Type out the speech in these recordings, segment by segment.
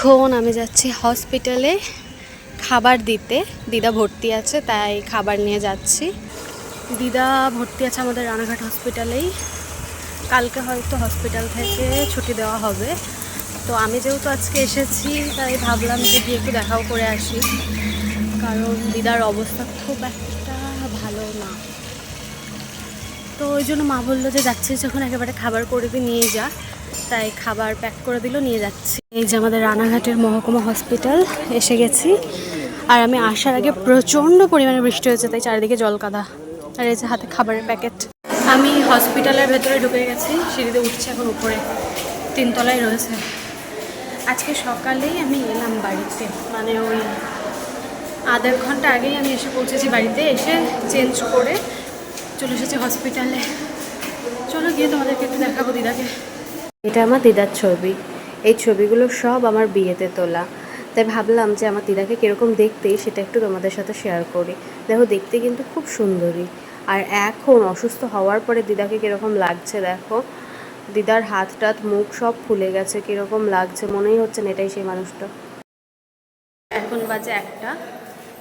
এখন আমি যাচ্ছি হসপিটালে খাবার দিতে। দিদা ভর্তি আছে, তাই খাবার নিয়ে যাচ্ছি। দিদা ভর্তি আছে আমাদের রানাঘাট হসপিটালেই কালকে হয়তো হসপিটাল থেকে ছুটি দেওয়া হবে। তো আমি যেহেতু আজকে এসেছি, তাই ভাবলাম যে গিয়ে একটু দেখাও করে আসি। কারণ দিদার অবস্থা খুব একটা ভালো না। তো ওই জন্য মা বলল যে যাচ্ছিস যখন, একেবারে খাবার করে নিয়ে যা। তাই খাবার প্যাক করে দিল, নিয়ে যাচ্ছি। এই যে আমাদের রানাঘাটের মহকুমা হসপিটাল, এসে গেছি। আর আমি আসার আগে প্রচণ্ড পরিমাণে বৃষ্টি হয়েছে, তাই চারিদিকে জল কাদা। আর এই যে হাতে খাবারের প্যাকেট। আমি হসপিটালের ভেতরে ঢুকে গেছি, সিঁড়িতে উঠছে এখন উপরে। তিনতলায় রয়েছে। আজকে সকালেই আমি এলাম বাড়িতে। মানে ওই আধা ঘণ্টা আগেই আমি এসে পৌঁছেছি বাড়িতে, এসে চেঞ্জ করে চলে এসেছি হসপিটালে। চলো গিয়ে তোমাদেরকে একটু দেখাবো দিদাকে। এটা আমার দিদার ছবি। এই ছবিগুলো সব আমার বিয়েতে তোলা। তাই ভাবলাম যে আমার দিদাকে কীরকম দেখতে, সেটা একটু তোমাদের সাথে শেয়ার করি। দেখো, দেখতে কিন্তু খুব সুন্দরী। আর এখন অসুস্থ হওয়ার পরে দিদাকে কীরকম লাগছে দেখো। দিদার হাত টাত, মুখ সব ফুলে গেছে, কীরকম লাগছে, মনেই হচ্ছে না এটাই সেই মানুষটা। এখন বাজে একটা।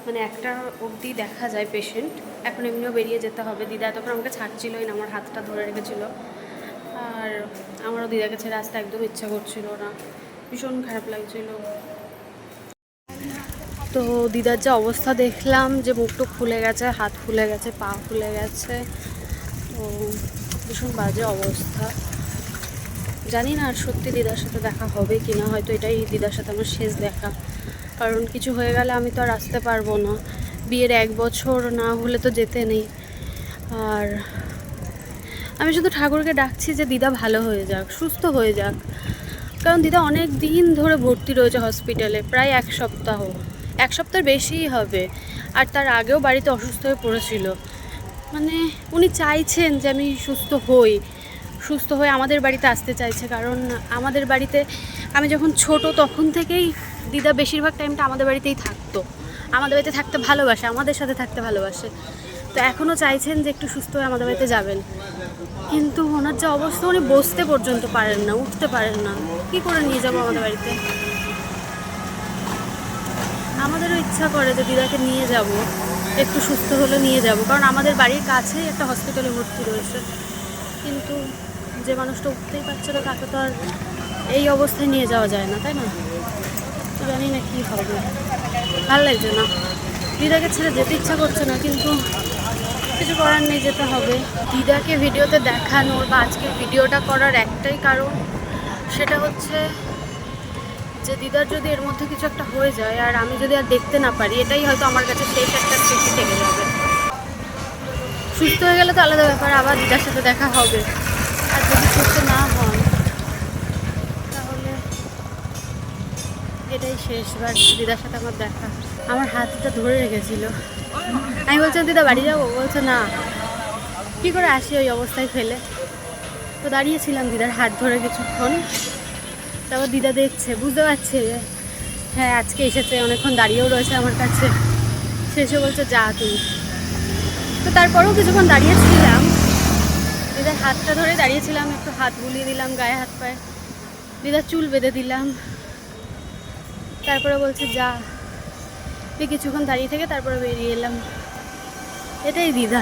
মানে একটা অবধি দেখা যায় পেশেন্ট এখন এমনিও বেরিয়ে যেতে হবে। দিদা তখন আমাকে ছাড়ছিলই না, আমার হাতটা ধরে রেখেছিল। আর আমারও দিদার কাছে আসতে একদম ইচ্ছা করছিল না। ভীষণ খারাপ লাগছিল। তো দিদার যে অবস্থা দেখলাম যে মুখটুক ফুলে গেছে, হাত ফুলে গেছে, পা ফুলে গেছে, তো ভীষণ বাজে অবস্থা। জানি না আর সত্যি দিদার সাথে দেখা হবে কি না, হয়তো এটাই দিদার সাথে আমার শেষ দেখা। কারণ কিছু হয়ে গেলে আমি তো আর আসতে পারব না। বিয়ের এক বছর না হলে তো যেতে নেই। আর আমি শুধু ঠাকুরকে ডাকছি যে দিদা ভালো হয়ে যাক, সুস্থ হয়ে যাক। কারণ দিদা অনেক দিন ধরে ভর্তি রয়েছে হসপিটালে প্রায় এক সপ্তাহ। এক সপ্তাহ বেশিই হবে। আর তার আগেও বাড়িতে অসুস্থ হয়ে পড়েছিল। মানে উনি চাইছেন যে আমি সুস্থ হই, সুস্থ হয়ে আমাদের বাড়িতে আসতে চাইছে। কারণ আমাদের বাড়িতে, আমি যখন ছোট তখন থেকেই দিদা বেশিরভাগ টাইমটা আমাদের বাড়িতেই থাকতো। আমাদের বাড়িতে থাকতে ভালোবাসে, আমাদের সাথে থাকতে ভালোবাসে। তো এখনও চাইছেন যে একটু সুস্থ হয়ে আমাদের বাড়িতে যাবেন। কিন্তু ওনার যে অবস্থা, উনি বসতে পর্যন্ত পারেন না, উঠতে পারেন না। কি করে নিয়ে যাব আমাদের বাড়িতে? আমাদেরও ইচ্ছা করে যে দিদাকে নিয়ে যাব, একটু সুস্থ হলে নিয়ে যাব। কারণ আমাদের বাড়ির কাছেই একটা হসপিটালে ভর্তি রয়েছে। কিন্তু যে মানুষটা উঠতেই পারছে না, তাকে তো আর এই অবস্থায় নিয়ে যাওয়া যায় না, তাই না? তো জানি না কী হবে। ভালো লাগছে না। দিদাকে ছেড়ে যেতে ইচ্ছা করছে না, কিন্তু কিছু করার নেই, যেতে হবে। দিদাকে ভিডিওতে দেখানোর বা আজকে ভিডিওটা করার একটাই কারণ সেটা হচ্ছে যে দিদার যদি এর মধ্যে কিছু একটা হয়ে যায় আর আমি যদি আর দেখতে না পারি, এটাই হয়তো আমার কাছে শেষ একটা স্মৃতি থেকে যাবে। সুস্থ হয়ে গেলে তো আলাদা ব্যাপার, আবার দিদার সাথে দেখা হবে। আর যদি সুস্থ না হন এটাই শেষবার দিদার সাথে আমার দেখা। আমার হাতটা ধরে রেখেছিল। আমি বলছিলাম, দিদা, বাড়ি যাব? বলছে, না। কী করে আসি ওই অবস্থায় ফেলে? তো দাঁড়িয়েছিলাম দিদার হাত ধরে কিছুক্ষণ। তারপর দিদা দেখছে, বুঝতে পারছে যে হ্যাঁ আজকে এসেছে, অনেকক্ষণ দাঁড়িয়েও রয়েছে আমার কাছে। শেষে বলছে, যা তুই। তো তারপরেও কিছুক্ষণ দাঁড়িয়েছিলাম। দিদার হাতটা ধরে দাঁড়িয়েছিলাম, একটু হাত বুলিয়ে দিলাম, গায়ে হাত পায়ে। দিদার চুল বেঁধে দিলাম। তারপরে বলছে যা। কিছুক্ষণ দাঁড়িয়ে থেকে তারপরে বেরিয়ে এলাম। এটাই দিদা